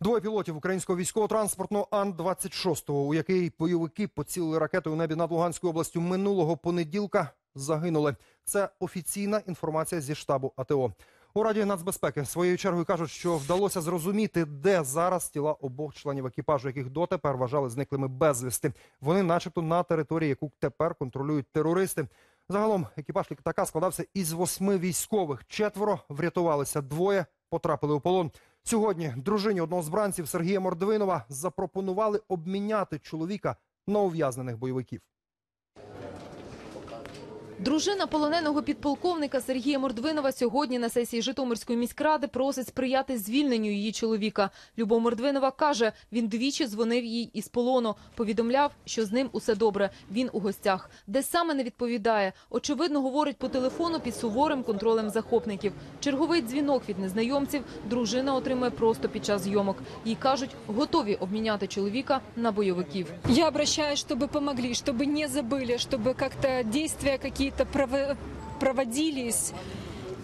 Двоє пілотів українського військово-транспортного Ан-26, у який бойовики поцілили ракетою у небі над Луганською областю минулого понеділка, загинули. Це офіційна інформація зі штабу АТО. У Раді нацбезпеки своєю чергою кажуть, що вдалося зрозуміти, де зараз тіла обох членів екіпажу, яких дотепер вважали зниклими безвісти. Вони, начебто, на території, яку тепер контролюють терористи. Загалом екіпаж літака складався із восьми військових. Четверо врятувалися, двоє потрапили у полон. Сьогодні дружині одного з бранців Сергія Мордвинова запропонували обміняти чоловіка на ув'язнених бойовиків. Дружина полоненого підполковника Сергія Мордвинова сьогодні на сесії Житомирської міськради просить сприяти звільненню її чоловіка. Любов Мордвинова каже, він двічі дзвонив їй із полону, повідомляв, що з ним усе добре. Він у гостях, де саме не відповідає. Очевидно, говорить по телефону під суворим контролем захопників. Черговий дзвінок від незнайомців дружина отримує просто під час зйомок. Їй кажуть, готові обміняти чоловіка на бойовиків. Я обращаюсь, чтобы помогли, чтобы не забыли, чтобы как-то действия какие-то проводились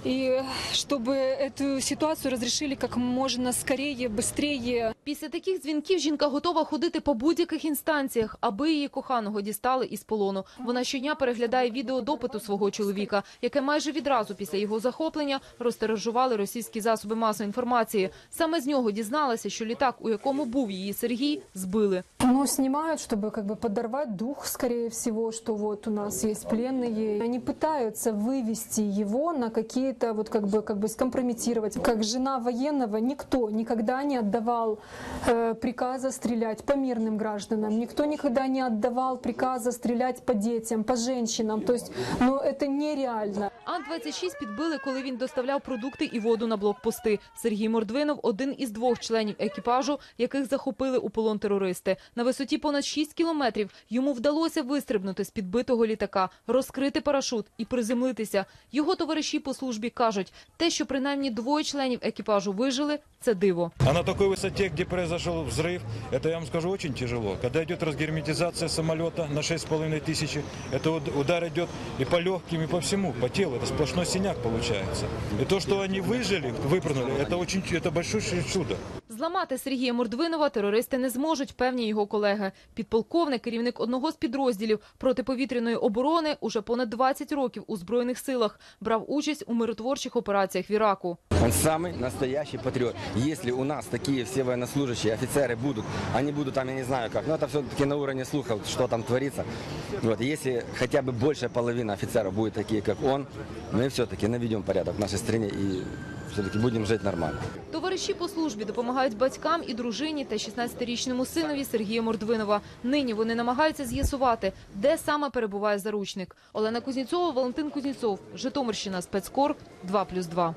И чтобы эту ситуацию разрешили как можно скорее, быстрее. Після таких дзвінків жінка готова ходити по будь-яких інстанціях, аби її коханого дістали із полону. Вона щодня переглядає відео допиту свого чоловіка, яке майже відразу після його захоплення розтиражували російські засоби масової інформації. Саме з нього дізналася, що літак, у якому був її Сергій, збили. Ну, снимают, чтобы как бы подорвать дух, скорее всего, что вот у нас есть пленные. Они пытаются вывести его на какие-то, вот как бы, как бы скомпрометировать. Как жена военного, никто никогда не отдавал э, приказа стрелять по мирным гражданам. Никто никогда не отдавал приказа стрелять по детям, по женщинам. То есть, ну, это нереально. Ан-26 підбили, коли він доставляв продукти і воду на блокпости. Сергій Мордвинов – один із двох членів екіпажу, яких захопили у полон терористи. На висоті понад 6 кілометрів йому вдалося вистрибнути з підбитого літака, розкрити парашут і приземлитися. Його товариші по службі кажуть, те, що принаймні двоє членів екіпажу вижили – це диво. А на такой высоте, где произошел взрыв, это, я вам скажу, очень тяжело. Когда идет разгерметизация самолета на 6,5 тысячи, это уд- удар идет и по легким, и по всему, по телу. Это сплошной синяк получается. И то, что они выжили, выпрыгнули, это очень, это большое чудо. Зламати Сергія Мордвинова терористи не зможуть, певні його колеги. Підполковник, керівник одного з підрозділів протиповітряної оборони, уже понад 20 років у Збройних силах. Брав участь у миротворчих операціях в Іраку. Он самый настоящий патриот. Если у нас такие все военнослужащие, офицеры будут, они будут там, я не знаю как, но это все-таки на уровне слухов, что там творится. Вот, если хотя бы большая половина офицеров будет такие, как он, мы все-таки наведем порядок в нашей стране и все-таки будем жить нормально. Товариші по службі допомагають батькам і дружині та 16-річному синові Сергія Мордвинова. Нині вони намагаються з'ясувати, де саме перебуває заручник. Олена Кузнєцова, Валентин Кузнєцов, Житомирщина, спецкор 2+,2.